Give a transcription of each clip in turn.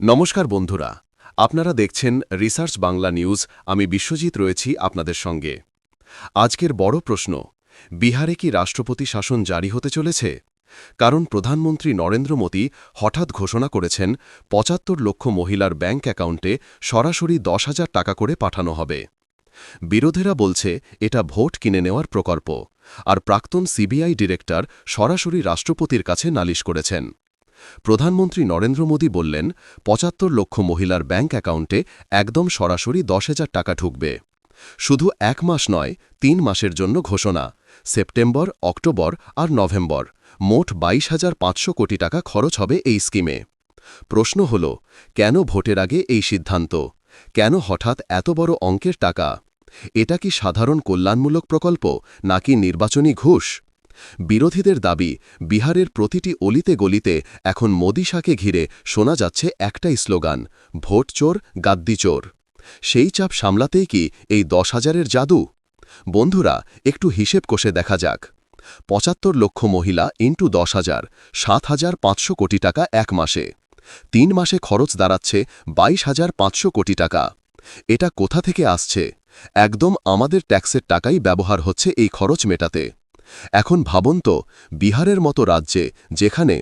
নমস্কার বন্ধুরা, আপনারা দেখছেন রিসার্চ বাংলা নিউজ, আমি বিশ্বজিৎ রয়েছি আপনাদের সঙ্গে। আজকের বড় প্রশ্ন, বিহারে কি রাষ্ট্রপতি শাসন জারি হতে চলেছে? কারণ প্রধানমন্ত্রী নরেন্দ্র মোদী হঠাৎ ঘোষণা করেছেন, পঁচাত্তর লক্ষ মহিলার ব্যাঙ্ক অ্যাকাউন্টে সরাসরি দশ হাজার টাকা করে পাঠানো হবে। বিরোধীরা বলছে, এটা ভোট কিনে নেওয়ার প্রকল্প। আর প্রাক্তন সিবিআই ডিরেক্টর সরাসরি রাষ্ট্রপতির কাছে নালিশ করেছেন। প্রধানমন্ত্রী নরেন্দ্র মোদী বললেন, পঁচাত্তর লক্ষ মহিলার ব্যাঙ্ক অ্যাকাউন্টে একদম সরাসরি দশ হাজার টাকা ঢুকবে। শুধু এক মাস নয়, তিন মাসের জন্য ঘোষণা, সেপ্টেম্বর, অক্টোবর আর নভেম্বর। মোট বাইশ হাজার পাঁচশো কোটি টাকা খরচ হবে এই স্কিমে। প্রশ্ন হল, কেন ভোটের আগে এই সিদ্ধান্ত? কেন হঠাৎ এত বড় অঙ্কের টাকা? এটা কি সাধারণ কল্যাণমূলক প্রকল্প নাকি নির্বাচনী ঘুষ? বিরোধীদের দাবি, বিহারের প্রতিটি অলিতে গলিতে এখন মোদিশাকে ঘিরে শোনা যাচ্ছে একটাই স্লোগান, ভোট চোর, গাদ্দি চোর। সেই চাপ সামলাতেই কি এই দশ হাজারের জাদু? বন্ধুরা, একটু হিসেব কষে দেখা যাক। পঁচাত্তর লক্ষ মহিলা ইন্টু দশ হাজার, সাত হাজার পাঁচশো কোটি টাকা এক মাসে। তিন মাসে খরচ দাঁড়াচ্ছে বাইশ হাজার পাঁচশো কোটি টাকা। এটা কোথা থেকে আসছে? একদম আমাদের ট্যাক্সের টাকাই ব্যবহার হচ্ছে এই খরচ মেটাতে। এখন ভাবুন তো, বিহারের মতো রাজ্যে যেখানে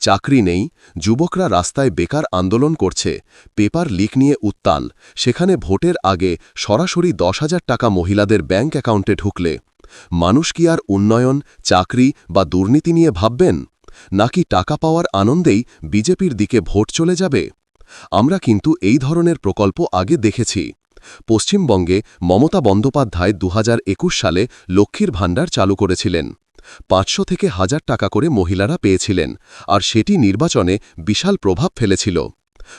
চাকরি নেই, যুবকরা রাস্তায় বেকার আন্দোলন করছে, পেপার লিক নিয়ে উত্তাল, সেখানে ভোটের আগে সরাসরি দশ হাজার টাকা মহিলাদের ব্যাঙ্ক অ্যাকাউন্টে ঢুকলে, মানুষ কি আর উন্নয়ন, চাকরি বা দুর্নীতি নিয়ে ভাববেন? নাকি টাকা পাওয়ার আনন্দেই বিজেপির দিকে ভোট চলে যাবে? আমরা কিন্তু এই ধরনের প্রকল্প আগে দেখেছি। পশ্চিমবঙ্গে মমতা বন্দ্যোপাধ্যায় দু হাজার একুশ সালে লক্ষ্মীর ভাণ্ডার চালু করেছিলেন। পাঁচশো থেকে হাজার টাকা করে মহিলারা পেয়েছিলেন, আর সেটি নির্বাচনে বিশাল প্রভাব ফেলেছিল।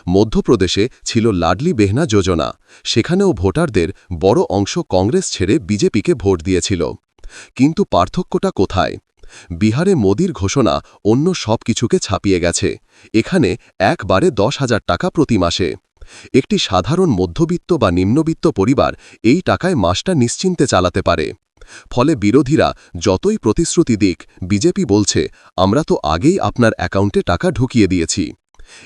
মধ্যপ্রদেশে ছিল লাডলি বেহনা যোজনা, সেখানেও ভোটারদের বড় অংশ কংগ্রেস ছেড়ে বিজেপিকে ভোট দিয়েছিল। কিন্তু পার্থক্যটা কোথায়? বিহারে মোদির ঘোষণা অন্য সব কিছুকে ছাপিয়ে গেছে। এখানে একবারে দশ হাজার টাকা প্রতি মাসে। একটি সাধারণ মধ্যবিত্ত বা নিম্নবিত্ত পরিবার এই টাকায় মাসটা নিশ্চিন্তে চালাতে পারে। ফলে বিরোধীরা যতই প্রতিশ্রুতি দিক, বিজেপি বলছে, আমরা তো আগেই আপনার অ্যাকাউন্টে টাকা ঢুকিয়ে দিয়েছি।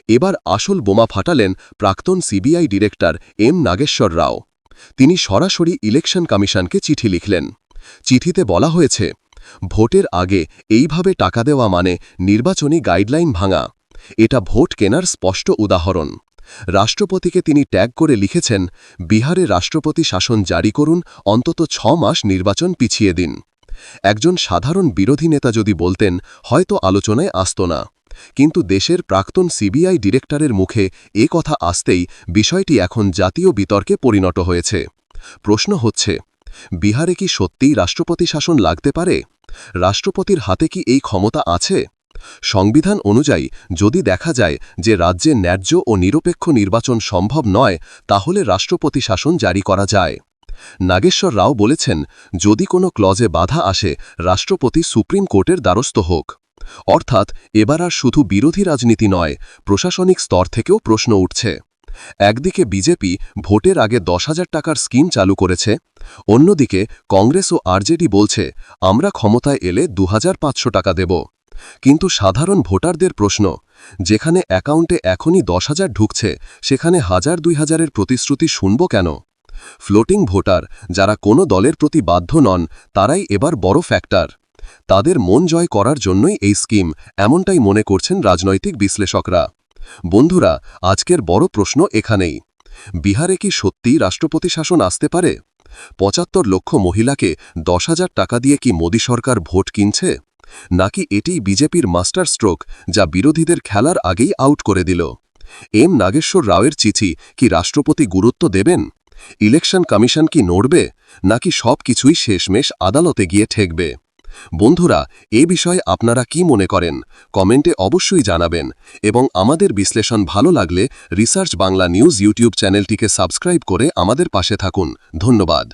এবার আসল বোমা ফাটালেন প্রাক্তন CBI director M Nageswara Rao. তিনি সরাসরি ইলেকশন কমিশনকে চিঠি লিখলেন। চিঠিতে বলা হয়েছে, ভোটের আগে এইভাবে টাকা দেওয়া মানে নির্বাচনী গাইডলাইন ভাঙা। এটা ভোট কেনার স্পষ্ট উদাহরণ। রাষ্ট্রপতিকে তিনি ট্যাগ করে লিখেছেন, বিহারে রাষ্ট্রপতি শাসন জারি করুন, অন্তত ছ মাস নির্বাচন পিছিয়ে দিন। একজন সাধারণ বিরোধী নেতা যদি বলতেন, হয়তো আলোচনায় আসত না। কিন্তু দেশের প্রাক্তন সিবিআই ডিরেক্টরের মুখে এ কথা আসতেই বিষয়টি এখন জাতীয় বিতর্কে পরিণত হয়েছে। প্রশ্ন হচ্ছে, বিহারে কি সত্যিই রাষ্ট্রপতি শাসন লাগতে পারে? রাষ্ট্রপতির হাতে কি এই ক্ষমতা আছে? সংবিধান অনুযায়ী যদি দেখা যায় যে রাজ্যে ন্যায্য ও নিরপেক্ষ নির্বাচন সম্ভব নয়, তাহলে রাষ্ট্রপতি শাসন জারি করা যায়। নাগেশ্বর রাও বলেছেন, যদি কোনো ক্লজে বাধা আসে, রাষ্ট্রপতি সুপ্রিম কোর্টের দ্বারস্থ হোক। অর্থাৎ এবার আর শুধু বিরোধী রাজনীতি নয়, প্রশাসনিক স্তর থেকেও প্রশ্ন উঠছে। একদিকে বিজেপি ভোটের আগে দশ হাজার টাকার স্কিম চালু করেছে, অন্যদিকে কংগ্রেস ও আরজেডি বলছে, আমরা ক্ষমতায় এলে দু হাজার পাঁচশো টাকা দেব। কিন্তু সাধারণ ভোটারদের প্রশ্ন, যেখানে অ্যাকাউন্টে এখনই দশ হাজার ঢুকছে, সেখানে হাজার দুই হাজারের প্রতিশ্রুতি শুনব কেন? ফ্লোটিং ভোটার, যারা কোনো দলের প্রতি বাধ্য নন, তারাই এবার বড় ফ্যাক্টর। তাদের মন জয় করার জন্যই এই স্কিম, এমনটাই মনে করছেন রাজনৈতিক বিশ্লেষকরা। বন্ধুরা, আজকের বড় প্রশ্ন এখানেই। বিহারে কি সত্যি রাষ্ট্রপতি শাসন আসতে পারে? পঁচাত্তর লক্ষ মহিলাকে দশ হাজার টাকা দিয়ে কি মোদী সরকার ভোট কিনছে? নাকি এটিই বিজেপির মাস্টার স্ট্রোক যা বিরোধীদের খেলার আগেই আউট করে দিল? এম নাগেশ্বর রাওয়ের চিঠি কি রাষ্ট্রপতি গুরুত্ব দেবেন? ইলেকশন কমিশন কি নড়বে? নাকি সব কিছুই শেষমেশ আদালতে গিয়ে ঠেকবে? বন্ধুরা, এ বিষয়ে আপনারা কি মনে করেন? কমেন্টে অবশ্যই জানাবেন এবং আমাদের বিশ্লেষণ ভালো লাগলে রিসার্চ বাংলা নিউজ ইউটিউব চ্যানেলটিকে সাবস্ক্রাইব করে আমাদের পাশে থাকুন। ধন্যবাদ।